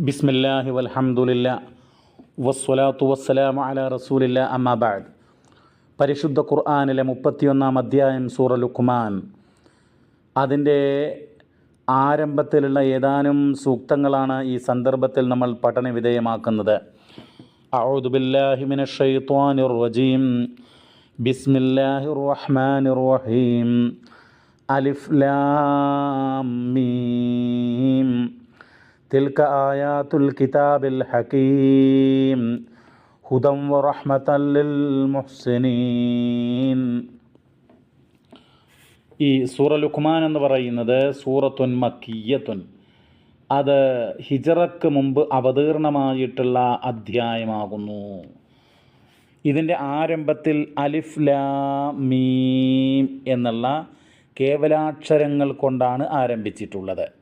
ബിസ്മില്ലാഹി വൽഹംദുലില്ല വസ്വലാത്തു വസ്സലാം അല റസൂലില്ല അമ്മാബാദ് പരിശുദ്ധ ഖുർആാനിലെ മുപ്പത്തിയൊന്നാം അധ്യായം സൂറ ലുഖ്മാൻ. അതിന്റെ ആരംഭത്തിലുള്ള ഏതാനും സൂക്തങ്ങളാണ് ഈ സന്ദർഭത്തിൽ നമ്മൾ പഠന വിധേയമാക്കുന്നത്. അഊദു ബില്ലാഹി മിനശ് റജീം. ബിസ്മില്ലാഹിർ റഹ്മാനിർ റഹീം. അലിഫ് ലാം മീം. തിൽക്ക ആയാത്തുൽ കിതാബിൽ ഹക്കീം ഹുദം വറഹ്മത്തല്ലിൽ മുഹ്സിനീൻ. ഈ സൂറ ലുഖ്മാൻ എന്ന് പറയുന്നത് സൂറത്തുൻ മക്കിയത്തുൻ അത് ഹിജറക്ക് മുമ്പ് അവതീർണമായിട്ടുള്ള അധ്യായമാകുന്നു. ഇതിന്റെ ആരംഭത്തിൽ അലിഫ് ലാ മീം എന്നുള്ള കേവലാക്ഷരങ്ങൾ കൊണ്ടാണ് ആരംഭിച്ചിട്ടുള്ളത്.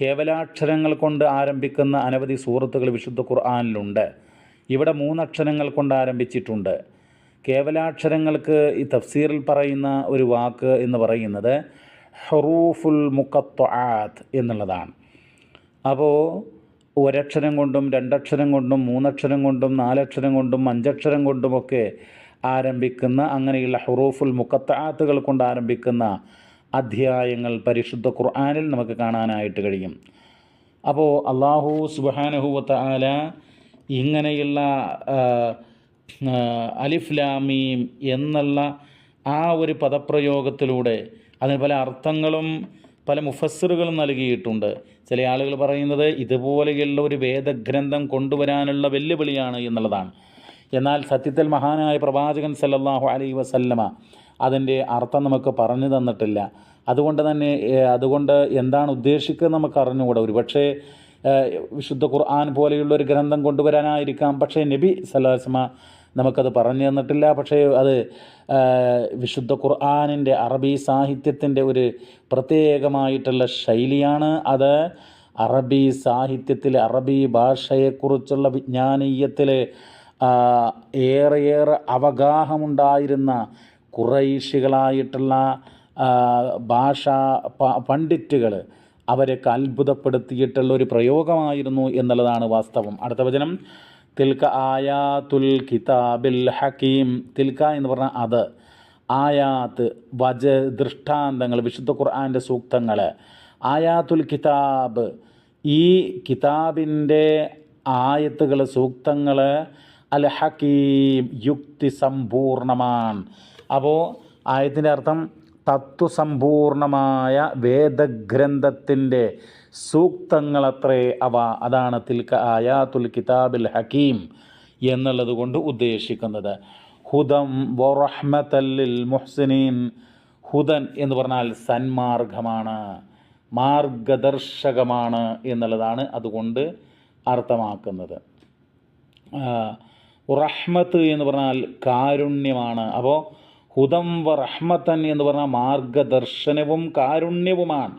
കേവലാക്ഷരങ്ങൾ കൊണ്ട് ആരംഭിക്കുന്ന അനവധി സൂറത്തുകൾ വിശുദ്ധ ഖുർആാനിലുണ്ട്. ഇവിടെ മൂന്നക്ഷരങ്ങൾ കൊണ്ട് ആരംഭിച്ചിട്ടുണ്ട്. കേവലാക്ഷരങ്ങൾക്ക് ഈ തഫ്സീറിൽ പറയുന്ന ഒരു വാക്ക് എന്ന് പറയുന്നത് ഹറൂഫുൽ മുക്കത്തൊആത്ത് എന്നുള്ളതാണ്. അപ്പോൾ ഒരക്ഷരം കൊണ്ടും രണ്ടക്ഷരം കൊണ്ടും മൂന്നക്ഷരം കൊണ്ടും നാലക്ഷരം കൊണ്ടും അഞ്ചക്ഷരം കൊണ്ടുമൊക്കെ ആരംഭിക്കുന്ന അങ്ങനെയുള്ള ഹുറൂഫുൽ മുക്കത്താത്തുകൾ കൊണ്ട് ആരംഭിക്കുന്ന അധ്യായങ്ങൾ പരിശുദ്ധ ഖുർആാനിൽ നമുക്ക് കാണാനായിട്ട് കഴിയും. അപ്പോൾ അള്ളാഹു സുബാനഹുവത്ത ആല ഇങ്ങനെയുള്ള അലിഫ്ലാമീം എന്നുള്ള ആ ഒരു പദപ്രയോഗത്തിലൂടെ അതിന് പല അർത്ഥങ്ങളും പല മുഫസ്സിറുകളും നൽകിയിട്ടുണ്ട്. ചില ആളുകൾ പറയുന്നത് ഇതുപോലെയുള്ള ഒരു വേദഗ്രന്ഥം കൊണ്ടുവരാനുള്ള വെല്ലുവിളിയാണ് എന്നുള്ളതാണ്. എന്നാൽ സത്യത്തിൽ മഹാനായ പ്രവാചകൻ സല്ലാഹു അലൈ വസല്ലമ അതിന്റെ അർത്ഥം നമുക്ക് പറഞ്ഞു തന്നിട്ടില്ല. അതുകൊണ്ട് തന്നെ അതുകൊണ്ട് എന്താണ് ഉദ്ദേശിക്കുന്നത് നമുക്ക് അറിഞ്ഞുകൂടാ. ഒരുപക്ഷെ വിശുദ്ധ ഖുർആൻ പോലെയുള്ള ഒരു ഗ്രന്ഥം കൊണ്ടുവരാനായിരിക്കാം. പക്ഷേ നബി സല്ലാസ്മ നമുക്കത് പറഞ്ഞു തന്നിട്ടില്ല. പക്ഷേ അത് വിശുദ്ധ ഖുർആാനിന്റെ അറബി സാഹിത്യത്തിന്റെ ഒരു പ്രത്യേകമായിട്ടുള്ള ശൈലിയാണ്. അത് അറബി സാഹിത്യത്തിൽ അറബി ഭാഷയെക്കുറിച്ചുള്ള വിജ്ഞാനീയത്തിൽ ഏറെയേറെ അവഗാഹമുണ്ടായിരുന്ന കുറൈശികളായിട്ടുള്ള ഭാഷ പണ്ഡിറ്റുകൾ അവരൊക്കെ അത്ഭുതപ്പെടുത്തിയിട്ടുള്ള ഒരു പ്രയോഗമായിരുന്നു എന്നുള്ളതാണ് വാസ്തവം. അടുത്ത വചനം. തിൽക്ക ആയാതുൽ കിതാബിൽ ഹക്കീം തിൽക്ക എന്ന് പറഞ്ഞാൽ അത്. ആയാത്ത് വജ ദൃഷ്ടാന്തങ്ങൾ വിശുദ്ധ ഖുർആാന്റെ സൂക്തങ്ങൾ. ആയാത്തുൽ കിതാബ് ഈ കിതാബിന്റെ ആയത്തുകൾ സൂക്തങ്ങൾ അൽ ഹക്കീം യുക്തി സമ്പൂർണമാണ് അപ്പോൾ ആയത്തിന്റെ അർത്ഥം തത്വസമ്പൂർണമായ വേദഗ്രന്ഥത്തിന്റെ സൂക്തങ്ങളത്രേ അവ. അതാണ് തിൽക്ക ആയാത്തുൽ കിതാബിൽ ഹക്കീം എന്നുള്ളത് കൊണ്ട് ഉദ്ദേശിക്കുന്നത്. ഹുദം വറഹ്മത്തല്ലിൽ മുഹ്സിനീൻ. ഹുദൻ എന്ന് പറഞ്ഞാൽ സന്മാർഗമാണ് മാർഗദർശകമാണ് എന്നുള്ളതാണ് അതുകൊണ്ട് അർത്ഥമാക്കുന്നത്. റഹ്മത്ത് എന്ന് പറഞ്ഞാൽ കാരുണ്യമാണ്. അപ്പോൾ ഹുദം വ റഹ്മത്തൻ എന്ന് പറഞ്ഞാൽ മാർഗദർശനവും കാരുണ്യവുമാണ്.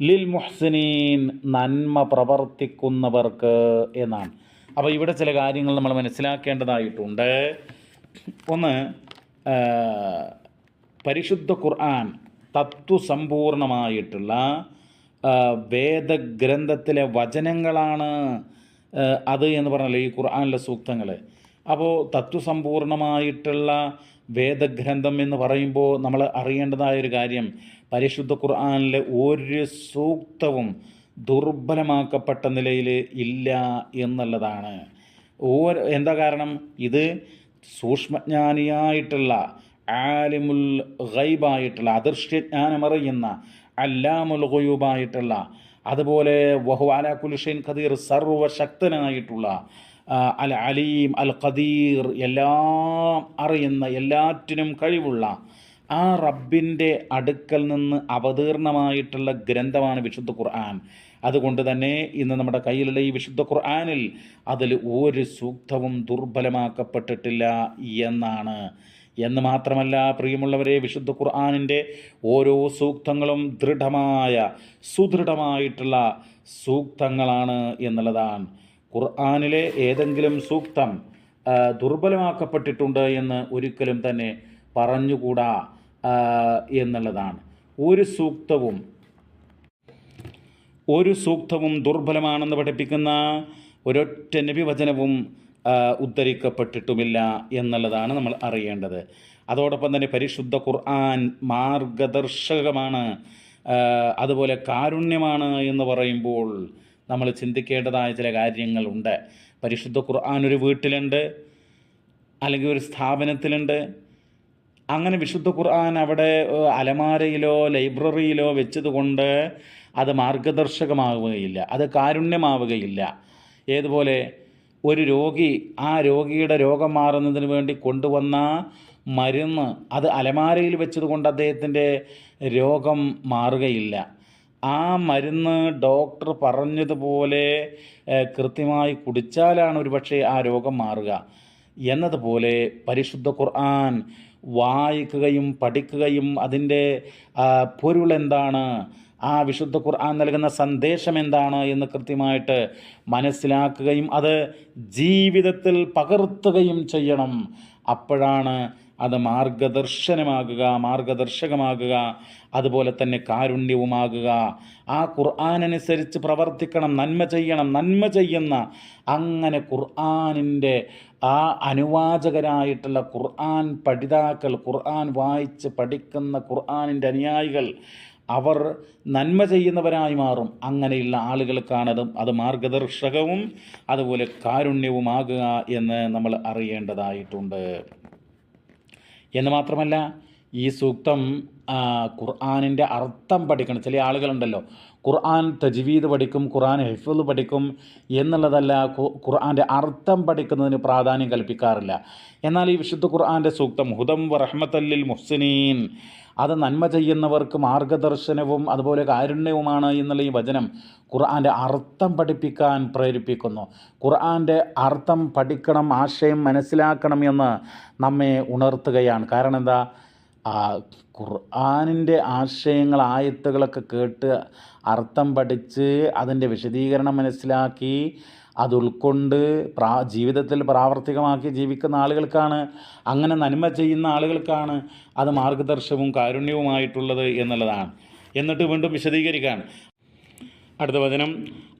ലിൽ മുഹ്സിനീൻ നന്മ പ്രവർത്തിക്കുന്നവർക്ക് എന്നാണ്. അപ്പോൾ ഇവിടെ ചില കാര്യങ്ങൾ നമ്മൾ മനസ്സിലാക്കേണ്ടതായിട്ടുണ്ട്. ഒന്ന് പരിശുദ്ധ ഖുർആൻ തത്വസമ്പൂർണമായിട്ടുള്ള വേദഗ്രന്ഥത്തിലെ വചനങ്ങളാണ് അത് എന്ന് പറഞ്ഞാൽ ഈ ഖുർആാനിലെ സൂക്തങ്ങൾ അപ്പോൾ തത്വസമ്പൂർണമായിട്ടുള്ള വേദഗ്രന്ഥം എന്ന് പറയുമ്പോൾ നമ്മൾ അറിയേണ്ടതായ ഒരു കാര്യം പരിശുദ്ധ ഖുർആാനിലെ ഒരു സൂക്തവും ദുർബലമാക്കപ്പെട്ട നിലയിൽ ഇല്ല എന്നുള്ളതാണ്. ഓരോ എന്താ കാരണം? ഇത് സൂക്ഷ്മജ്ഞാനിയായിട്ടുള്ള ആലിമുൽ ഗൈബായിട്ടുള്ള അദൃശ്യജ്ഞാനമറിയുന്ന അല്ലാമുൽ ഗൊയൂബായിട്ടുള്ള അതുപോലെ വഹു കുലുഷൻ കുലുഷൈൻ ഖദീർ സർവശക്തനായിട്ടുള്ള അൽ അലീം അൽ ഖദീർ എല്ലാം അറിയുന്ന എല്ലാറ്റിനും കഴിവുള്ള ആ റബ്ബിന്റെ അടുക്കൽ നിന്ന് അവതീർണമായിട്ടുള്ള ഗ്രന്ഥമാണ് വിശുദ്ധ ഖുർആൻ. അതുകൊണ്ട് തന്നെ ഇന്ന് നമ്മുടെ കയ്യിലുള്ള ഈ വിശുദ്ധ ഖുർആനിൽ അതിൽ ഒരു സൂക്തവും ദുർബലമാക്കപ്പെട്ടിട്ടില്ല എന്നാണ്. എന്ന് മാത്രമല്ല പ്രിയമുള്ളവരെ വിശുദ്ധ ഖുർആാനിന്റെ ഓരോ സൂക്തങ്ങളും ദൃഢമായ സുദൃഢമായിട്ടുള്ള സൂക്തങ്ങളാണ് എന്നുള്ളതാണ്. ഖുർആാനിലെ ഏതെങ്കിലും സൂക്തം ദുർബലമാക്കപ്പെട്ടിട്ടുണ്ട് എന്ന് ഒരിക്കലും തന്നെ പറഞ്ഞുകൂടാ എന്നുള്ളതാണ്. ഒരു സൂക്തവും ഒരു സൂക്തവും ദുർബലമാണെന്ന് പഠിപ്പിക്കുന്ന ഒരൊറ്റ നബിവചനവും ഉദ്ധരിക്കപ്പെട്ടിട്ടുമില്ല എന്നുള്ളതാണ് നമ്മൾ അറിയേണ്ടത്. അതോടൊപ്പം തന്നെ പരിശുദ്ധ ഖുർആൻ മാർഗദർശകമാണ് അതുപോലെ കാരുണ്യമാണ് എന്ന് പറയുമ്പോൾ നമ്മൾ ചിന്തിക്കേണ്ടതായ ചില കാര്യങ്ങളുണ്ട്. പരിശുദ്ധ ഖുർആൻ ഒരു വീട്ടിലുണ്ട് അല്ലെങ്കിൽ ഒരു സ്ഥാപനത്തിലുണ്ട്. അങ്ങനെ വിശുദ്ധ ഖുർആൻ അവിടെ അലമാരയിലോ ലൈബ്രറിയിലോ വെച്ചതുകൊണ്ട് അത് മാർഗദർശകമാവുകയില്ല അത് കാരുണ്യമാവുകയില്ല. ഏതുപോലെ ഒരു രോഗി ആ രോഗിയുടെ രോഗം മാറുന്നതിന് വേണ്ടി കൊണ്ടുവന്ന മരുന്ന് അത് അലമാരയിൽ വെച്ചതുകൊണ്ട് അദ്ദേഹത്തിന്റെ രോഗം മാറുകയില്ല. ആ മരുന്ന് ഡോക്ടർ പറഞ്ഞതുപോലെ കൃത്യമായി കുടിച്ചാലാണ് ഒരുപക്ഷെ ആ രോഗം മാറുക. എന്നതുപോലെ പരിശുദ്ധ ഖുർആൻ വായിക്കുകയും പഠിക്കുകയും അതിന്റെ എന്താണ്? ആ വിശുദ്ധ ഖുർആൻ നൽകുന്ന സന്ദേശം എന്താണ് എന്ന് കൃത്യമായിട്ട് മനസ്സിലാക്കുകയും അത് ജീവിതത്തിൽ പകർത്തുകയും ചെയ്യണം. അപ്പോഴാണ് അത് മാർഗദർശനമാകുക മാർഗദർശകമാകുക അതുപോലെ തന്നെ കാരുണ്യവുമാകുക. ആ ഖുർആാനനുസരിച്ച് പ്രവർത്തിക്കണം നന്മ ചെയ്യണം നന്മ ചെയ്യുന്ന അങ്ങനെ ഖുർആാനിന്റെ ആ അനുവാചകരായിട്ടുള്ള ഖുർആൻ പഠിതാക്കൾ ഖുർആൻ വായിച്ച് പഠിക്കുന്ന ഖുർആാനിന്റെ അനുയായികൾ അവർ നന്മ ചെയ്യുന്നവരായി മാറും. അങ്ങനെയുള്ള ആളുകൾക്കാണത് അത് മാർഗദർശകവും അതുപോലെ കാരുണ്യവുമാകുക എന്ന് നമ്മൾ അറിയേണ്ടതായിട്ടുണ്ട്. എന്ന് മാത്രമല്ല ഈ സൂക്തം ഖുർആാനിന്റെ അർത്ഥം പഠിക്കണം. ചില ആളുകളുണ്ടല്ലോ ഖുർആൻ തജ്വീദ് പഠിക്കും ഖുർആൻ ഹിഫുൽ പഠിക്കും എന്നുള്ളതല്ല ഖുർആന്റെ അർത്ഥം പഠിക്കുന്നതിന് പ്രാധാന്യം കൽപ്പിക്കാറില്ല. എന്നാൽ ഈ വിശുദ്ധ ഖുർആന്റെ സൂക്തം ഹുദം റഹ്മത്തല്ലിൽ മുഹ്സിനീൻ അത് നന്മ ചെയ്യുന്നവർക്ക് മാർഗദർശനവും അതുപോലെ കാരുണ്യവുമാണ് എന്നുള്ള ഈ വചനം ഖുർആന്റെ അർത്ഥം പഠിപ്പിക്കാൻ പ്രേരിപ്പിക്കുന്നു. ഖുർആന്റെ അർത്ഥം പഠിക്കണം ആശയം മനസ്സിലാക്കണം എന്ന് നമ്മെ ഉണർത്തുകയാണ്. കാരണം എന്താ? ഖുർആനിന്റെ ആശയങ്ങൾ ആയത്തുകളൊക്കെ കേട്ട് അർത്ഥം പഠിച്ച് അതിന്റെ വിശദീകരണം മനസ്സിലാക്കി അത് ഉൾക്കൊണ്ട് പ്രാ ജീവിതത്തിൽ പ്രാവർത്തികമാക്കി ജീവിക്കുന്ന ആളുകൾക്കാണ് അങ്ങനെ നന്മ ചെയ്യുന്ന ആളുകൾക്കാണ് അത് മാർഗദർശവും കാരുണ്യവുമായിട്ടുള്ളത് എന്നുള്ളതാണ്. എന്നിട്ട് വീണ്ടും വിശദീകരിക്കുകയാണ്. അടുത്ത വചനം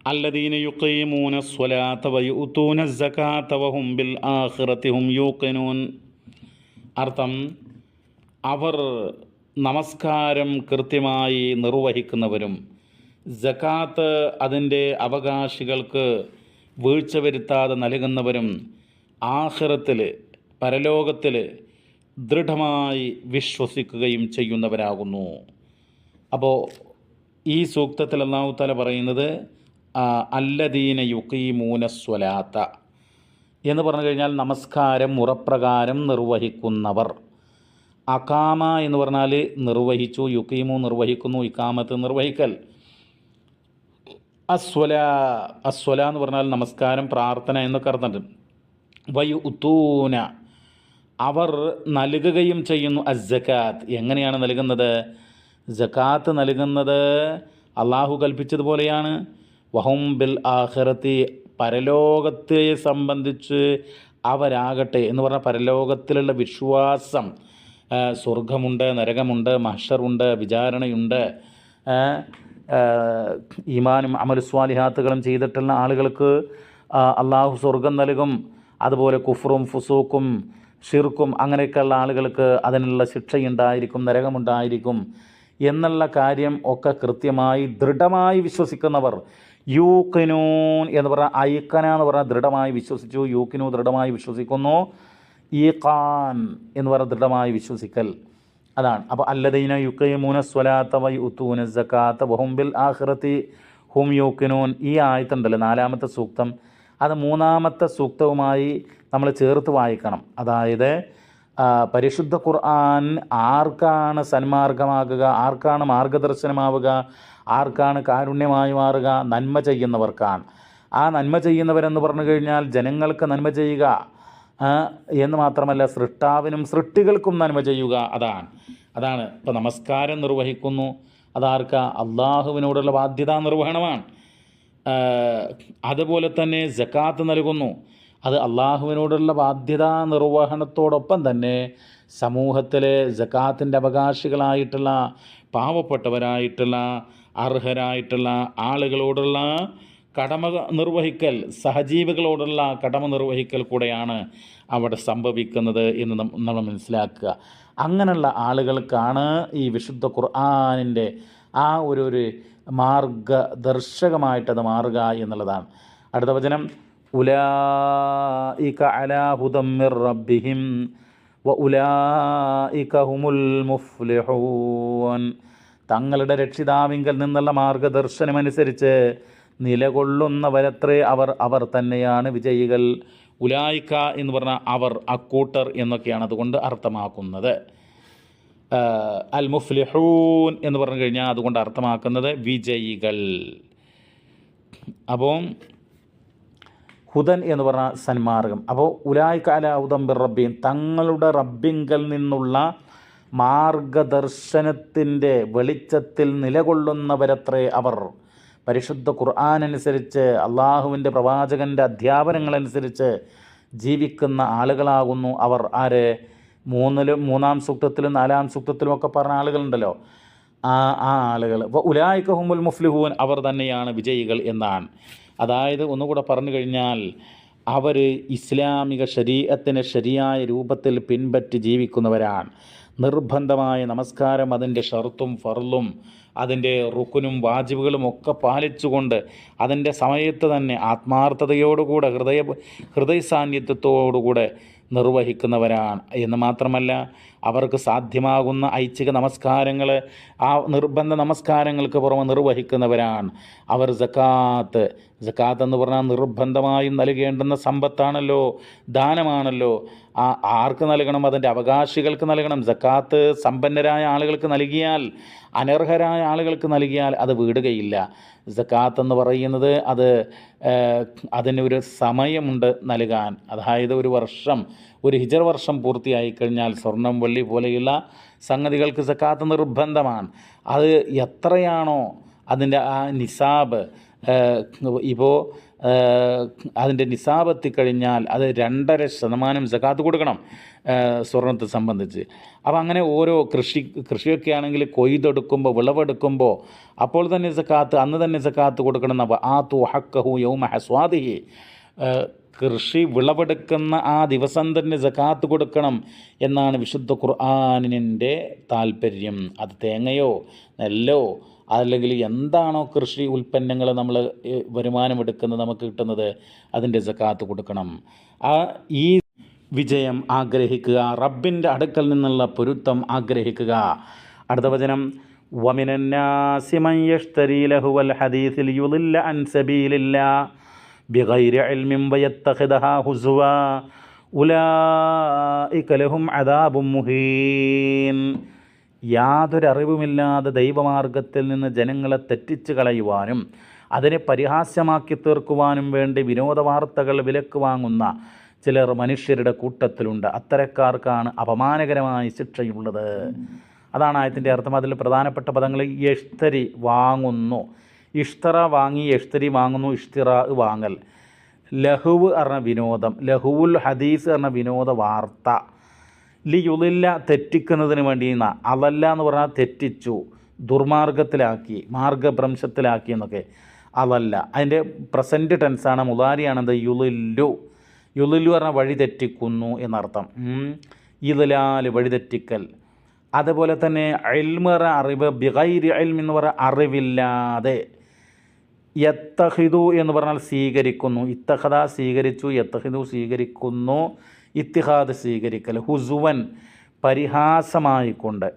അല്ലദീന യുക്കൈമൂന സ്വലാത്ത വയുത്തൂന സകാത്ത വഹും ബിൽ ആഹ്റത്തി ഹും യൂക്കനൂൻ അർത്ഥം അവർ നമസ്കാരം കൃത്യമായി നിർവഹിക്കുന്നവരും ജക്കാത്ത് അതിന്റെ അവകാശികൾക്ക് വീഴ്ച വരുത്താതെ നൽകുന്നവരും ആഖിറത്തിൽ പരലോകത്തിൽ ദൃഢമായി വിശ്വസിക്കുകയും ചെയ്യുന്നവരാകുന്നു. അപ്പോൾ ഈ സൂക്തത്തിൽ അള്ളാഹു തല പറയുന്നത് അല്ലദീന യുക്കീമൂന സ്വലാത്ത എന്ന് പറഞ്ഞു കഴിഞ്ഞാൽ നമസ്കാരം മുറപ്രകാരം നിർവഹിക്കുന്നവർ. അകാമ എന്ന് പറഞ്ഞാൽ നിർവഹിച്ചു യുക്കീമു നിർവഹിക്കുന്നു ഇക്കാമത്ത് നിർവഹിക്കൽ. അസ്വല അസ്വല എന്ന് പറഞ്ഞാൽ നമസ്കാരം പ്രാർത്ഥന എന്നൊക്കെ അർത്ഥമുണ്ട്. വയു ഉത്തൂന അവർ നൽകുകയും ചെയ്യുന്നു അസ്സക്കാത്ത് എങ്ങനെയാണ് നൽകുന്നത്? ജക്കാത്ത് നൽകുന്നത് അള്ളാഹു കൽപ്പിച്ചതുപോലെയാണ്. വഹും ബിൽ ആഹ്റത്തി പരലോകത്തെ സംബന്ധിച്ച് അവരാകട്ടെ എന്ന് പറഞ്ഞാൽ പരലോകത്തിലുള്ള വിശ്വാസം. സ്വർഗമുണ്ട് നരകമുണ്ട് മഹ്ഷറുണ്ട് വിചാരണയുണ്ട്. ഈമാനും അമലുസ്വാലിഹാത്തുകളും ചെയ്തിട്ടുള്ള ആളുകൾക്ക് അള്ളാഹു സ്വർഗം നൽകും. അതുപോലെ കുഫറും ഫുസൂക്കും ഷിർക്കും അങ്ങനെയൊക്കെയുള്ള ആളുകൾക്ക് അതിനുള്ള ശിക്ഷയുണ്ടായിരിക്കും നരകമുണ്ടായിരിക്കും എന്നുള്ള കാര്യം ഒക്കെ കൃത്യമായി ദൃഢമായി വിശ്വസിക്കുന്നവർ യൂക്കിനൂൻ എന്ന് പറഞ്ഞാൽ ഐക്കന എന്ന് പറഞ്ഞാൽ ദൃഢമായി വിശ്വസിച്ചു യൂക്കിനു ദൃഢമായി വിശ്വസിക്കുന്നു. ഈഖാൻ എന്ന് പറഞ്ഞ ദൃഢമായി വിശ്വസിക്കൽ. അതാണ്. അപ്പോൾ അല്ലദീന യുക്കൈമൂന സ്വലാത്ത വൈ ഉത്തൂന സക്കാത്ത വഹുംബിൽ ആഹ്റത്തി ഹും യൂക്കിനൂൻ ഈ ആയത്തുണ്ടല്ലോ നാലാമത്തെ സൂക്തം. അത് മൂന്നാമത്തെ സൂക്തവുമായി നമ്മൾ ചേർത്ത് വായിക്കണം. അതായത് പരിശുദ്ധ ഖുർആൻ ആർക്കാണ് സന്മാർഗമാകുക ആർക്കാണ് മാർഗദർശനമാവുക ആർക്കാണ് കാരുണ്യമായി മാറുക നന്മ ചെയ്യുന്നവർക്കാണ്. ആ നന്മ ചെയ്യുന്നവരെന്ന് പറഞ്ഞു കഴിഞ്ഞാൽ ജനങ്ങൾക്ക് നന്മ ചെയ്യുക എന്ന് മാത്രമല്ല സൃഷ്ടാവിനും സൃഷ്ടികൾക്കും നന്മ ചെയ്യുക അതാണ്. അതാണ് ഇപ്പോൾ നമസ്കാരം നിർവഹിക്കുന്നു. അതാർക്ക? അള്ളാഹുവിനോടുള്ള ബാധ്യതാ നിർവഹണമാണ്. അതുപോലെ തന്നെ ജക്കാത്ത് നൽകുന്നു. അത് അള്ളാഹുവിനോടുള്ള ബാധ്യതാ നിർവഹണത്തോടൊപ്പം തന്നെ സമൂഹത്തിലെ ജക്കാത്തിന്റെ അവകാശികളായിട്ടുള്ള പാവപ്പെട്ടവരായിട്ടുള്ള അർഹരായിട്ടുള്ള ആളുകളോടുള്ള കടമ നിർവഹിക്കൽ സഹജീവികളോടുള്ള കടമ നിർവഹിക്കൽ കൂടെയാണ് അവിടെ സംഭവിക്കുന്നത് എന്ന് നമ്മൾ മനസ്സിലാക്കുക. അങ്ങനെയുള്ള ആളുകൾക്കാണ് ഈ വിശുദ്ധ ഖുർആാനിന്റെ ആ ഒരു ഒരു മാർഗദർശകമായിട്ടത് മാറുക എന്നുള്ളതാണ്. അടുത്ത വചനം റബ്ബിഹിം വ ഹുമുൽ മുഫ്ലിഹൂൻ. തങ്ങളുടെ രക്ഷിതാവിങ്കൽ നിന്നുള്ള മാർഗദർശനമനുസരിച്ച് നിലകൊള്ളുന്നവരത്രേ അവർ അവർ തന്നെയാണ് വിജയികൾ. ഉലായിക്ക എന്ന് പറഞ്ഞാൽ അവർ അക്കൂട്ടർ എന്നൊക്കെയാണ് അതുകൊണ്ട് അർത്ഥമാക്കുന്നത്. അൽ മുഫ്ലിഹൂൻ എന്ന് പറഞ്ഞു കഴിഞ്ഞാൽ അതുകൊണ്ട് അർത്ഥമാക്കുന്നത് വിജയികൾ. അപ്പോൾ ഹുദൻ എന്ന് പറഞ്ഞ സന്മാർഗം. അപ്പോൾ ഉലായിക്ക അല ഉദംബിർ റബ്ബീൻ തങ്ങളുടെ റബ്ബിങ്കൽ നിന്നുള്ള മാർഗദർശനത്തിന്റെ വെളിച്ചത്തിൽ നിലകൊള്ളുന്നവരത്രേ അവർ. പരിശുദ്ധ ഖുർആൻ അനുസരിച്ച് അള്ളാഹുവിന്റെ പ്രവാചകന്റെ അധ്യാപനങ്ങളനുസരിച്ച് ജീവിക്കുന്ന ആളുകളാകുന്നു അവർ. ആര്? മൂന്നിലും മൂന്നാം സൂക്തത്തിലും നാലാം സൂക്തത്തിലും ഒക്കെ പറഞ്ഞ ആളുകളുണ്ടല്ലോ. ആ ആ ആളുകൾ. അപ്പോൾ ഉലായിക്ക ഹുമുൽ മുഫ്ലിഹൂൻ അവർ തന്നെയാണ് വിജയികൾ എന്നാണ്. അതായത് ഒന്നുകൂടെ പറഞ്ഞു കഴിഞ്ഞാൽ അവർ ഇസ്ലാമിക ശരീരത്തിന് ശരിയായ രൂപത്തിൽ പിൻപറ്റി ജീവിക്കുന്നവരാണ്. നിർബന്ധമായ നമസ്കാരം അതിന്റെ ഷർത്തും ഫർളും അതിന്റെ റുക്കുനും വാജിബുകളും ഒക്കെ പാലിച്ചുകൊണ്ട് അതിന്റെ സമയത്ത് തന്നെ ആത്മാർത്ഥതയോടുകൂടെ ഹൃദയ ഹൃദയ സാന്നിധ്യത്തോടുകൂടെ നിർവഹിക്കുന്നവരാണ്. എന്ന് മാത്രമല്ല അവർക്ക് സാധ്യമാകുന്ന ഐച്ഛിക നമസ്കാരങ്ങൾ ആ നിർബന്ധ നമസ്കാരങ്ങൾക്ക് പുറമെ നിർവഹിക്കുന്നവരാണ്. അവർ ജക്കാത്ത് ജക്കാത്ത് എന്ന് പറഞ്ഞാൽ നിർബന്ധമായും നൽകേണ്ടുന്ന സമ്പത്താണല്ലോ ദാനമാണല്ലോ. ആ ആർക്ക് നൽകണം? അതിന്റെ അവകാശികൾക്ക് നൽകണം. ജക്കാത്ത് സമ്പന്നരായ ആളുകൾക്ക് നൽകിയാൽ അനർഹരായ ആളുകൾക്ക് നൽകിയാൽ അത് വീടുകയില്ല. ജക്കാത്ത് എന്ന് പറയുന്നത് അത് അതിനൊരു സമയമുണ്ട് നൽകാൻ. അതായത് ഒരു വർഷം ഒരു ഹിജർ വർഷം പൂർത്തിയായി കഴിഞ്ഞാൽ സ്വർണം വെള്ളി പോലെയുള്ള സംഗതികൾക്ക് സക്കാത്ത് നിർബന്ധമാണ്. അത് എത്രയാണോ അതിന്റെ ആ നിസാബ് ഇപ്പോൾ അതിന്റെ നിസാബത്തി കഴിഞ്ഞാൽ അത് രണ്ടര ശതമാനം സക്കാത്ത് കൊടുക്കണം സ്വർണത്തെ സംബന്ധിച്ച്. അപ്പോൾ അങ്ങനെ ഓരോ കൃഷി കൃഷിയൊക്കെ ആണെങ്കിൽ കൊയ്തെടുക്കുമ്പോൾ വിളവെടുക്കുമ്പോൾ അപ്പോൾ തന്നെ സക്കാത്ത് അന്ന് തന്നെ സക്കാത്ത് കൊടുക്കണം എന്നപ്പോൾ ആ തു ഹക്കഹു യൗമ ഹസ്വാദിഹി. കൃഷി വിളവെടുക്കുന്ന ആ ദിവസം തന്നെ സക്കാത്ത് കൊടുക്കണം എന്നാണ് വിശുദ്ധ ഖുർആാനിന്റെ താല്പര്യം. അത് തേങ്ങയോ നെല്ലോ അല്ലെങ്കിൽ എന്താണോ കൃഷി ഉൽപ്പന്നങ്ങൾ നമ്മൾ വരുമാനമെടുക്കുന്നത് നമുക്ക് കിട്ടുന്നത് അതിന്റെ ജക്കാത്ത് കൊടുക്കണം. ആ ഈ വിജയം ആഗ്രഹിക്കുക റബ്ബിന്റെ അടുക്കൽ നിന്നുള്ള പൊരുത്തം ആഗ്രഹിക്കുക. അടുത്ത വചനം ഉലാ ഇക്കലഹും അദാബും മുഹീൻ. യാതൊരറിവുമില്ലാതെ ദൈവമാർഗത്തിൽ നിന്ന് ജനങ്ങളെ തെറ്റിച്ചു കളയുവാനും അതിനെ പരിഹാസ്യമാക്കി തീർക്കുവാനും വേണ്ടി വിനോദ വാർത്തകൾ വിലക്ക് വാങ്ങുന്ന ചിലർ മനുഷ്യരുടെ കൂട്ടത്തിലുണ്ട്. അത്തരക്കാർക്കാണ് അപമാനകരമായ ശിക്ഷയുള്ളത്. അതാണ് ആയത്തിന്റെ അർത്ഥം. അതിൽ പ്രധാനപ്പെട്ട പദങ്ങൾ യഷ്തരി വാങ്ങുന്നു. ഇഷ്തറ വാങ്ങി യഷ്തരി വാങ്ങുന്നു ഇഷ്തിറ വാങ്ങൽ. ലഹുവ് പറഞ്ഞ വിനോദം ലഹുവുൽ ഹദീസ് എന്ന വിനോദ വാർത്ത ലിയുലില്ല തെറ്റിക്കുന്നതിന് വേണ്ടി അതല്ല എന്ന് പറഞ്ഞാൽ തെറ്റിച്ചു ദുർമാർഗത്തിലാക്കി മാർഗഭ്രംശത്തിലാക്കി എന്നൊക്കെ. അതല്ല. അതിന്റെ പ്രസന്റ് ടെൻസാണ് മുതാരിയാണെന്ത്? യുലില്ലു യുലില്ലു പറഞ്ഞാൽ വഴി തെറ്റിക്കുന്നു എന്നർത്ഥം. ഇതിലാൽ വഴി തെറ്റിക്കൽ. അതുപോലെ തന്നെ പറഞ്ഞ അറിവ് ബിഗൈരി എൽം എന്ന് പറഞ്ഞ അറിവില്ലാതെ. യത്തഹിദു എന്ന് പറഞ്ഞാൽ സ്വീകരിക്കുന്നു. ഇത്തഹദ സ്വീകരിച്ചു യത്തഹിദു സ്വീകരിക്കുന്നു. ഇത്തിഹാദ് സ്വീകരിക്കൽ ഹുസുവൻ പരിഹാസമായിക്കൊണ്ട്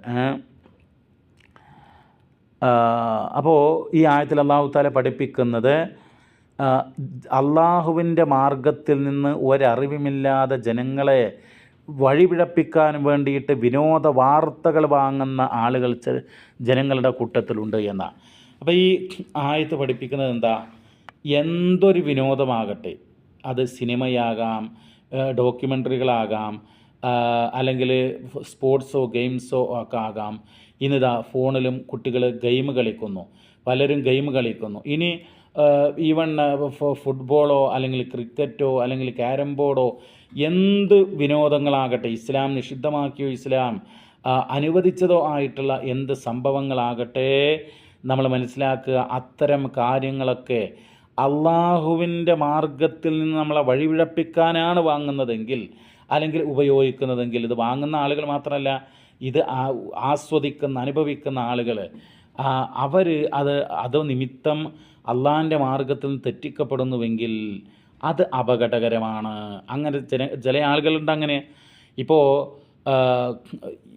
അപ്പോൾ ഈ ആയത്തിൽ അള്ളാഹു താല പഠിപ്പിക്കുന്നത് അള്ളാഹുവിന്റെ മാർഗത്തിൽ നിന്ന് ഒരറിവുമില്ലാതെ ജനങ്ങളെ വഴിപിഴപ്പിക്കാൻ വേണ്ടിയിട്ട് വിനോദ വാർത്തകൾ വാങ്ങുന്ന ആളുകൾ ജനങ്ങളുടെ കൂട്ടത്തിലുണ്ട് എന്നാണ് അപ്പോൾ ഈ ആയത്ത് പഠിപ്പിക്കുന്നത് എന്താ? എന്തൊരു വിനോദമാകട്ടെ അത് സിനിമയാകാം ഡോക്യുമെന്ററികളാകാം അല്ലെങ്കിൽ സ്പോർട്സോ ഗെയിംസോ ഒക്കെ ആകാം. ഇന്നിതാ ഫോണിലും കുട്ടികൾ ഗെയിം കളിക്കുന്നു. പലരും ഗെയിം കളിക്കുന്നു. ഇനി ഈവൺ ഫുട്ബോളോ അല്ലെങ്കിൽ ക്രിക്കറ്റോ അല്ലെങ്കിൽ ക്യാരം ബോർഡോ എന്ത് വിനോദങ്ങളാകട്ടെ ഇസ്ലാം നിഷിദ്ധമാക്കിയോ ഇസ്ലാം അനുവദിച്ചതോ ആയിട്ടുള്ള എന്ത് സംഭവങ്ങളാകട്ടെ നമ്മൾ മനസ്സിലാക്കുക അത്തരം കാര്യങ്ങളൊക്കെ അള്ളാഹുവിന്റെ മാർഗത്തിൽ നിന്ന് നമ്മളെ വഴിവിഴപ്പിക്കാനാണ് വാങ്ങുന്നതെങ്കിൽ അല്ലെങ്കിൽ ഉപയോഗിക്കുന്നതെങ്കിൽ ഇത് വാങ്ങുന്ന ആളുകൾ മാത്രമല്ല ഇത് ആസ്വദിക്കുന്ന അനുഭവിക്കുന്ന ആളുകൾ അവർ അത് അത് നിമിത്തം അള്ളാഹിന്റെ മാർഗത്തിൽ നിന്ന് തെറ്റിക്കപ്പെടുന്നുവെങ്കിൽ അത് അപകടകരമാണ്. അങ്ങനെ ചില ചില ആളുകളുണ്ട് അങ്ങനെ. ഇപ്പോൾ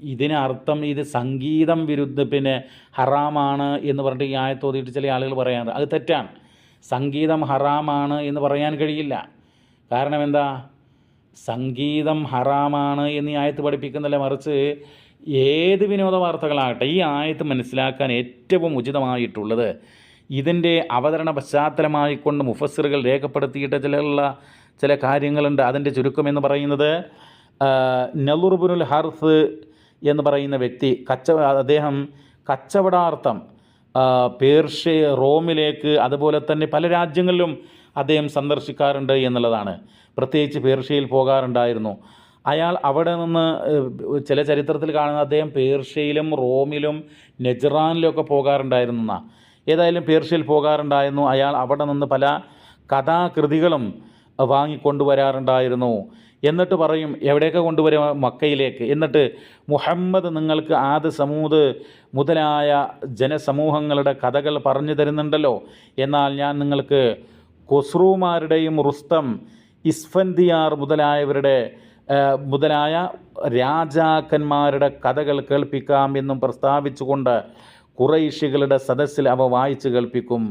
ഇതിനർത്ഥം ഇത് സംഗീതം വിരുദ്ധ പിന്നെ ഹറാമാണ് എന്ന് പറഞ്ഞിട്ട് ഈ ആയത്തോതിയിട്ട് ചില ആളുകൾ പറയാറുണ്ട്. അത് തെറ്റാണ്. സംഗീതം ഹറാമാണ് എന്ന് പറയാൻ കഴിയില്ല. കാരണം എന്താ? സംഗീതം ഹറാമാണ് എന്ന് ഈ ആയത്ത് പഠിപ്പിക്കുന്നല്ല മറിച്ച് ഏത് വിനോദ വാർത്തകളാകട്ടെ ഈ ആയത്ത് മനസ്സിലാക്കാൻ ഏറ്റവും ഉചിതമായിട്ടുള്ളത് ഇതിന്റെ അവതരണ പശ്ചാത്തലമായിക്കൊണ്ട് മുഫസ്സിറുകൾ രേഖപ്പെടുത്തിയിട്ട് ചില ചില കാര്യങ്ങളുണ്ട്. അതിന്റെ ചുരുക്കം എന്ന് പറയുന്നത് നലുർബുനുൽ ഹർഫ് എന്ന് പറയുന്ന വ്യക്തി കച്ച അദ്ദേഹം കച്ചവടാർത്ഥം പേർഷ്യ റോമിലേക്ക് അതുപോലെ തന്നെ പല രാജ്യങ്ങളിലും അദ്ദേഹം സന്ദർശിക്കാറുണ്ട് എന്നുള്ളതാണ്. പ്രത്യേകിച്ച് പേർഷ്യയിൽ പോകാറുണ്ടായിരുന്നു. അയാൾ അവിടെ നിന്ന് ചില ചരിത്രത്തിൽ കാണുന്ന അദ്ദേഹം പേർഷ്യയിലും റോമിലും നെജറാനിലുമൊക്കെ പോകാറുണ്ടായിരുന്നു. ഏതായാലും പേർഷ്യയിൽ പോകാറുണ്ടായിരുന്നു. അയാൾ അവിടെ നിന്ന് പല കഥാകൃതികളും വാങ്ങിക്കൊണ്ടുവരാറുണ്ടായിരുന്നു. എന്നിട്ട് പറയും എവിടെയൊക്കെ കൊണ്ടുവരും മക്കയിലേക്ക്? എന്നിട്ട് മുഹമ്മദ് നിങ്ങൾക്ക് ആദ് സമൂത് മുതലായ ജനസമൂഹങ്ങളുടെ കഥകൾ പറഞ്ഞു തരുന്നുണ്ടല്ലോ. എന്നാൽ ഞാൻ നിങ്ങൾക്ക് കൊസ്രൂമാരുടെയും റുസ്തം ഇസ്ഫന്തിയാർ മുതലായവരുടെ മുതലായ രാജാക്കന്മാരുടെ കഥകൾ കേൾപ്പിക്കാം എന്നും പ്രസ്താവിച്ചുകൊണ്ട് കുറൈഷികളുടെ സദസ്സിൽ അവ വായിച്ചു കേൾപ്പിക്കും.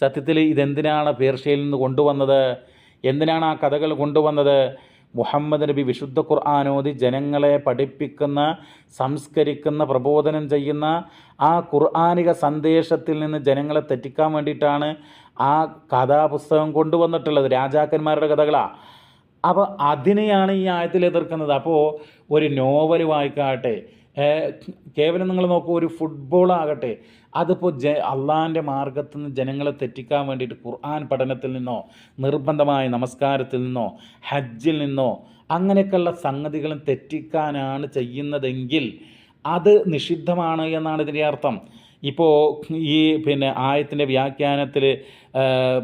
സത്യത്തിൽ ഇതെന്തിനാണ് പേർഷ്യയിൽ നിന്ന് കൊണ്ടുവന്നത്? എന്തിനാണ് ആ കഥകൾ കൊണ്ടുവന്നത്? മുഹമ്മദ് നബി വിശുദ്ധ ഖുർആാനോദി ജനങ്ങളെ പഠിപ്പിക്കുന്ന സംസ്കരിക്കുന്ന പ്രബോധനം ചെയ്യുന്ന ആ ഖുർആാനിക സന്ദേശത്തിൽ നിന്ന് ജനങ്ങളെ തെറ്റിക്കാൻ വേണ്ടിയിട്ടാണ് ആ കഥാപുസ്തകം കൊണ്ടുവന്നിട്ടുള്ളത് രാജാക്കന്മാരുടെ കഥകളാണ് അപ്പോൾ അതിനെയാണ് ഈ ആയത്തിൽ എതിർക്കുന്നത്. അപ്പോൾ ഒരു നോവൽ വായിക്കാട്ടെ കേവലം നിങ്ങൾ നോക്കൂ ഒരു ഫുട്ബോൾ ആകട്ടെ അതിപ്പോൾ ജ അള്ളാഹിന്റെ മാർഗത്തിൽ നിന്ന് ജനങ്ങളെ തെറ്റിക്കാൻ വേണ്ടിയിട്ട് ഖുർആൻ പഠനത്തിൽ നിന്നോ നിർബന്ധമായ നമസ്കാരത്തിൽ നിന്നോ ഹജ്ജിൽ നിന്നോ അങ്ങനെയൊക്കെയുള്ള സംഗതികളും തെറ്റിക്കാനാണ് ചെയ്യുന്നതെങ്കിൽ അത് നിഷിദ്ധമാണ് എന്നാണ് ഇതിന്റെ അർത്ഥം. ഇപ്പോൾ ഈ പിന്നെ ആയത്തിന്റെ വ്യാഖ്യാനത്തിൽ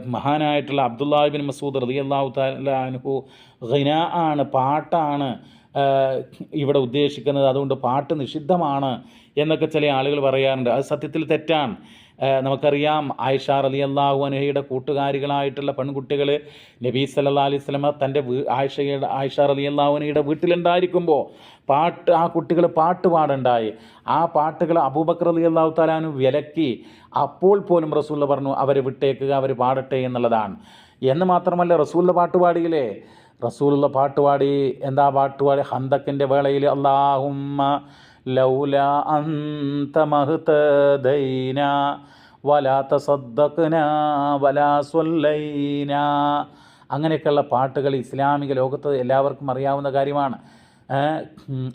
മഹാനായിട്ടുള്ള അബ്ദുല്ലാഹിബിൻ മസൂദ് റതി അള്ളാഹു താലു ഖിന ആണ് പാട്ടാണ് ഇവിടെ ഉദ്ദേശിക്കുന്നത് അതുകൊണ്ട് പാട്ട് നിഷിദ്ധമാണ് എന്നൊക്കെ ചില ആളുകൾ പറയാറുണ്ട്. അത് സത്യത്തിൽ തെറ്റാണ്. നമുക്കറിയാം ആയിഷ അലി അള്ളാഹു അനഹയുടെ കൂട്ടുകാരികളായിട്ടുള്ള പെൺകുട്ടികൾ നബീ സല്ലാ അലൈഹി സ്വലമ തന്റെ ആയിഷയുടെ ആയിഷ അള്ളാഹു അള്ളാഹുനയുടെ വീട്ടിലുണ്ടായിരിക്കുമ്പോൾ പാട്ട് ആ കുട്ടികൾ പാട്ട് പാടുണ്ടായി. ആ പാട്ടുകൾ അബൂബക്കർ അലി അള്ളാഹു താലാനു വിലക്കി. അപ്പോൾ പോലും റസൂല്ല പറഞ്ഞു അവരെ വിട്ടേക്കുക അവർ പാടട്ടെ എന്നുള്ളതാണ്. എന്ന് മാത്രമല്ല റസൂലിന്റെ പാട്ട് പാടിയില്ലേ? റസൂലുള്ള പാട്ട് പാടി എന്താ പാട്ട് പാടി ഹന്തക്കിന്റെ വേളയിൽ അള്ളാഹുമ്മ ലൗല അന്ത മഹ്തദൈന വലാ തസദ്ദഖ്ന വലാ സ്വല്ലൈന. അങ്ങനെയൊക്കെയുള്ള പാട്ടുകൾ ഇസ്ലാമിക ലോകത്ത് എല്ലാവർക്കും അറിയാവുന്ന കാര്യമാണ്.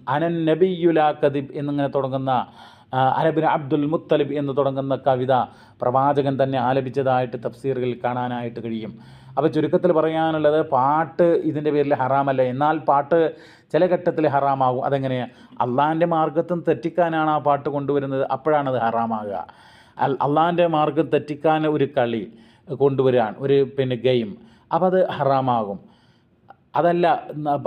അനൻ നബിയുലാ കദിബ് എന്നിങ്ങനെ തുടങ്ങുന്ന അനബിൻ അബ്ദുൽ മുത്തലിബ് എന്ന് തുടങ്ങുന്ന കവിത പ്രവാചകൻ തന്നെ ആലപിച്ചതായിട്ട് തഫ്സീറുകളിൽ കാണാനായിട്ട് കഴിയും. അപ്പോൾ ചുരുക്കത്തിൽ പറയാനുള്ളത് പാട്ട് ഇതിന്റെ പേരിൽ ഹറാമല്ല? എന്നാൽ പാട്ട് ചില ഘട്ടത്തിൽ ഹറാമാകും. അതെങ്ങനെയാണ് അള്ളാഹിന്റെ മാർഗത്തും തെറ്റിക്കാനാണ് ആ പാട്ട് കൊണ്ടുവരുന്നത്. അപ്പോഴാണത് ഹറാമാകുക. അള്ളാഹിന്റെ മാർഗം തെറ്റിക്കാൻ ഒരു കളി കൊണ്ടുവരാൻ ഒരു പിന്നെ ഗെയിം. അപ്പോൾ അത് ഹറാമാകും. അതല്ല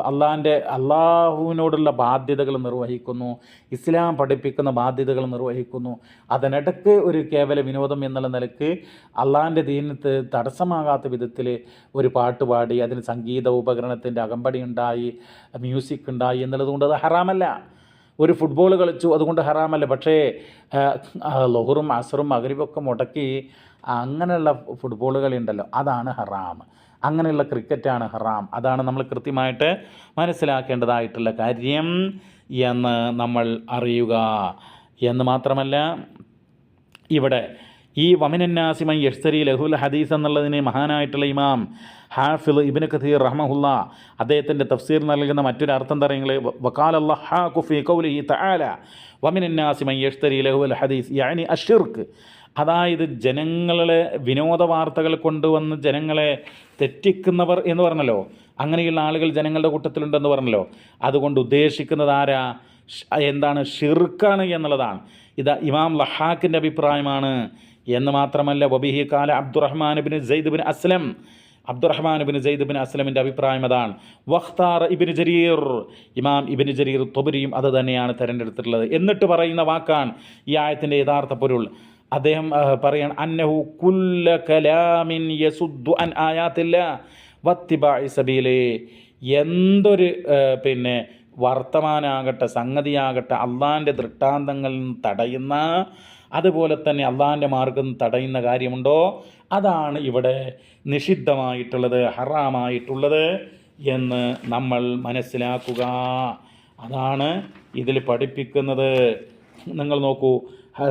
അള്ളാഹിന്റെ അള്ളാഹുവിനോടുള്ള ബാധ്യതകൾ നിർവഹിക്കുന്നു. ഇസ്ലാം പഠിപ്പിക്കുന്ന ബാധ്യതകൾ നിർവഹിക്കുന്നു. അതിനിടയ്ക്ക് ഒരു കേവല വിനോദം എന്നുള്ള നിലയ്ക്ക് അള്ളാഹിന്റെ ദീനത്ത് തടസ്സമാകാത്ത വിധത്തിൽ ഒരു പാട്ട് പാടി അതിന് സംഗീത ഉപകരണത്തിന്റെ അകമ്പടി ഉണ്ടായി മ്യൂസിക് ഉണ്ടായി എന്നുള്ളത് കൊണ്ട് അത് ഹറാമല്ല. ഒരു ഫുട്ബോൾ കളിച്ചു അതുകൊണ്ട് ഹറാമല്ല. പക്ഷേ ലൊഹറും അസറും അകരിവൊക്കെ മുടക്കി അങ്ങനെയുള്ള ഫുട്ബോൾ കളി ഉണ്ടല്ലോ അതാണ് ഹറാം. അങ്ങനെയുള്ള ക്രിക്കറ്റാണ് ഹറാം. അതാണ് നമ്മൾ കൃത്യമായിട്ട് മനസ്സിലാക്കേണ്ടതായിട്ടുള്ള കാര്യം എന്ന് നമ്മൾ അറിയുക. എന്ന് മാത്രമല്ല ഇവിടെ ഈ വമിനന്നാസിമൻ യഷ്തരി ലഹുൽ ഹദീസ് എന്നുള്ളതിന് മഹാനായിട്ടുള്ള ഇമാം ഹാഫിൽ ഇബിന് ഖതീർ റഹ്മുല്ല അദ്ദേഹത്തിന്റെ തഫ്സീർ നൽകുന്ന മറ്റൊരു അർത്ഥം തരങ്ങൾ വക്കാൽ അള്ളാഹുഫി കൗലി തആല വമിനന്നാസിമൻ യഷ്തരി ലഹുൽ ഹദീസ് യാനി അഷിർക്ക് അതായത് ജനങ്ങളെ വിനോദ വാർത്തകൾ കൊണ്ടുവന്ന് ജനങ്ങളെ തെറ്റിക്കുന്നവർ എന്ന് പറഞ്ഞല്ലോ. അങ്ങനെയുള്ള ആളുകൾ ജനങ്ങളുടെ കൂട്ടത്തിലുണ്ടെന്ന് പറഞ്ഞല്ലോ. അതുകൊണ്ട് ഉദ്ദേശിക്കുന്നത് ആരാ? എന്താണ്? ഷിർക്കാണ് എന്നുള്ളതാണ്. ഇത് ഇമാം ലഹാക്കിന്റെ അഭിപ്രായമാണ്. എന്ന് മാത്രമല്ല വബിഹി കാല Abdurrahman bin Zayd bin Aslam. Abdurrahman bin Zayd bin അസ്ലമിന്റെ അഭിപ്രായം അതാണ്. വഖ്താർ ഇബിൻ ജരീർ. ഇമാം ഇബിൻ ജരീർ തൊബരിയും അത് തന്നെയാണ് തിരഞ്ഞെടുത്തിട്ടുള്ളത്. എന്നിട്ട് പറയുന്ന വാക്കാണ് ഈ ആയത്തിന്റെ യഥാർത്ഥ പൊരുൾ. അദ്ദേഹം പറയാണ് അന്നഹു കുല്ല കലാമിൻ യസുദ്ദു അൻ ആയാത്തില്ല വത്തിബായി സബീലേ. എന്തൊരു പിന്നെ വർത്തമാനാകട്ടെ സംഗതിയാകട്ടെ അള്ളാന്റെ ദൃഷ്ടാന്തങ്ങളിൽ നിന്ന് തടയുന്ന അതുപോലെ തന്നെ അള്ളാന്റെ മാർഗം തടയുന്ന കാര്യമുണ്ടോ? അതാണ് ഇവിടെ നിഷിദ്ധമായിട്ടുള്ളത് ഹറാമായിട്ടുള്ളത് എന്ന് നമ്മൾ മനസ്സിലാക്കുക. അതാണ് ഇതിൽ പഠിപ്പിക്കുന്നത്. നിങ്ങൾ നോക്കൂ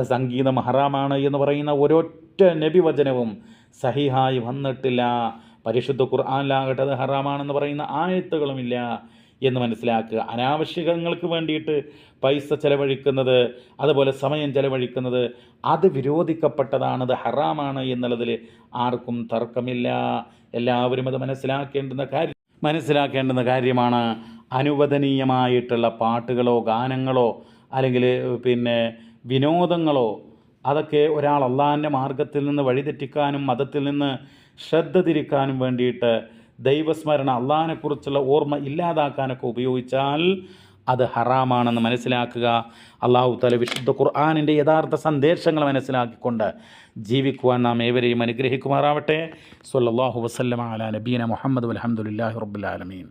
സംഗീതം ഹറാമാണ് എന്ന് പറയുന്ന ഒരൊറ്റ നബിവചനവും സഹിഹായി വന്നിട്ടില്ല. പരിശുദ്ധ ഖുർആാനിലാകട്ടെ അത് ഹറാമാണെന്ന് പറയുന്ന ആയത്തുകളുമില്ല എന്ന് മനസ്സിലാക്കുക. അനാവശ്യങ്ങൾക്ക് വേണ്ടിയിട്ട് പൈസ ചെലവഴിക്കുന്നത് അതുപോലെ സമയം ചെലവഴിക്കുന്നത് അത് വിരോധിക്കപ്പെട്ടതാണ്. അത് ഹറാമാണ് എന്നുള്ളതിൽ ആർക്കും തർക്കമില്ല. എല്ലാവരും അത് മനസ്സിലാക്കേണ്ടുന്ന കാര്യം മനസ്സിലാക്കേണ്ടുന്ന കാര്യമാണ് അനുവദനീയമായിട്ടുള്ള പാട്ടുകളോ ഗാനങ്ങളോ അല്ലെങ്കിൽ പിന്നെ വിനോദങ്ങളോ അതൊക്കെ ഒരാൾ അള്ളാഹിന്റെ മാർഗത്തിൽ നിന്ന് വഴിതെറ്റിക്കാനും മതത്തിൽ നിന്ന് ശ്രദ്ധ തിരിക്കാനും വേണ്ടിയിട്ട് ദൈവസ്മരണ അള്ളാഹിനെക്കുറിച്ചുള്ള ഓർമ്മ ഇല്ലാതാക്കാനൊക്കെ ഉപയോഗിച്ചാൽ അത് ഹറാമാണെന്ന് മനസ്സിലാക്കുക. അള്ളാഹു തല വിശുദ്ധ ഖുർആാനിന്റെ യഥാർത്ഥ സന്ദേശങ്ങൾ മനസ്സിലാക്കിക്കൊണ്ട് ജീവിക്കുവാൻ നാം ഏവരെയും അനുഗ്രഹിക്കുമാറാവട്ടെ. സല്ലാഹു വസല്ലമ അലാ നബീന മുഹമ്മദ് അലഹമുല്ലാഹി റബ്ബുലാലമീൻ